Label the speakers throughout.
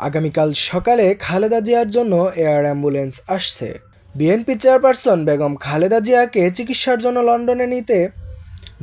Speaker 1: আগামীকাল সকালে খালেদা জিয়ার জন্য এয়ার অ্যাম্বুলেন্স আসছে। বিএনপি চেয়ারপারসন বেগম খালেদা জিয়াকে চিকিৎসার জন্য লন্ডনে নিতে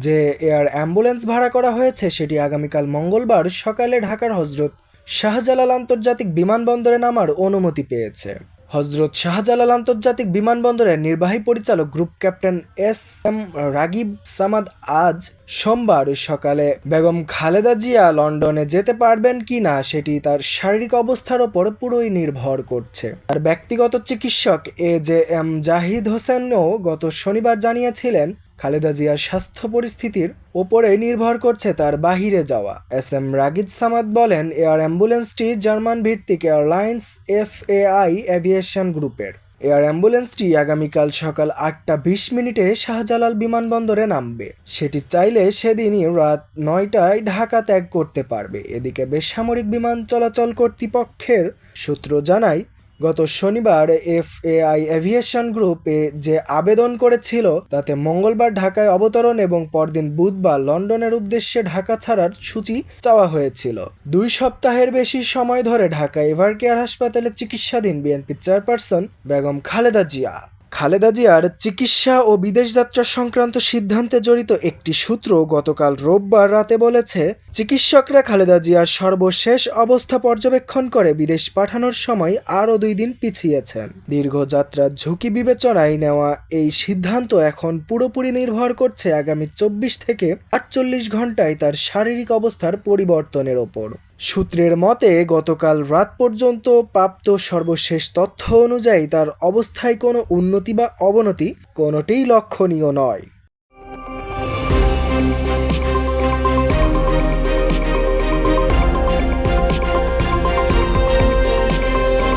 Speaker 1: যে এয়ার অ্যাম্বুলেন্স ভাড়া করা হয়েছে, সেটি আগামীকাল মঙ্গলবার সকালে ঢাকার হজরত শাহজালাল আন্তর্জাতিক বিমানবন্দরে নামার অনুমতি পেয়েছে। হজরত শাহজালাল আন্তর্জাতিক বিমানবন্দরের নির্বাহী পরিচালক group captain S M Ragib Samad আজ সোমবার সকালে বেগম খালেদা জিয়া লন্ডনে যেতে পারবেন কি না সেটি তার শারীরিক অবস্থার ওপর পুরোই নির্ভর করছে। তার ব্যক্তিগত চিকিৎসক এ জে এম জাহিদ হোসেনও গত শনিবার জানিয়েছিলেন খালেদা জিয়ার স্বাস্থ্য পরিস্থিতির ওপরে নির্ভর করছে তার বাহিরে যাওয়া। এস এম রাগিদ সামাদ বলেন, এয়ার অ্যাম্বুলেন্সটি জার্মান ভিত্তিক airlines F A I aviation গ্রুপের। এয়ার অ্যাম্বুলেন্সটি আগামীকাল সকাল আটটা বিশ মিনিটে শাহজালাল বিমানবন্দরে নামবে। সেটি চাইলে সেদিনই রাত নয়টায় ঢাকা ত্যাগ করতে পারবে। এদিকে বেসামরিক বিমান চলাচল কর্তৃপক্ষের সূত্র জানায় গত শনিবার এফ এআই এভিয়েশন গ্রুপে যে আবেদন করেছিল, তাতে মঙ্গলবার ঢাকায় অবতরণ এবং পরদিন বুধবার লন্ডনের উদ্দেশ্যে ঢাকা ছাড়ার সূচি চাওয়া হয়েছিল। দুই সপ্তাহের বেশি সময় ধরে ঢাকা এভারকেয়ার হাসপাতালে চিকিৎসাধীন বিএনপি চেয়ারপারসন বেগম খালেদা জিয়া। খালেদা জিয়ার চিকিৎসা ও বিদেশ যাত্রা সংক্রান্ত সিদ্ধান্তে জড়িত একটি সূত্র গতকাল রোববার রাতে বলেছে, চিকিৎসকরা খালেদা জিয়ার সর্বশেষ অবস্থা পর্যবেক্ষণ করে বিদেশ পাঠানোর সময় আরও দুই দিন পিছিয়েছেন। দীর্ঘ যাত্রার ঝুঁকি বিবেচনায় নেওয়া এই সিদ্ধান্ত এখন পুরোপুরি নির্ভর করছে আগামী চব্বিশ থেকে আটচল্লিশ ঘন্টায় তার শারীরিক অবস্থার পরিবর্তনের ওপর। সূত্রের মতে, গতকাল রাত পর্যন্ত প্রাপ্ত সর্বশেষ তথ্য অনুযায়ী তার অবস্থায় কোনো উন্নতি বা অবনতি কোনোটিই লক্ষণীয় নয়।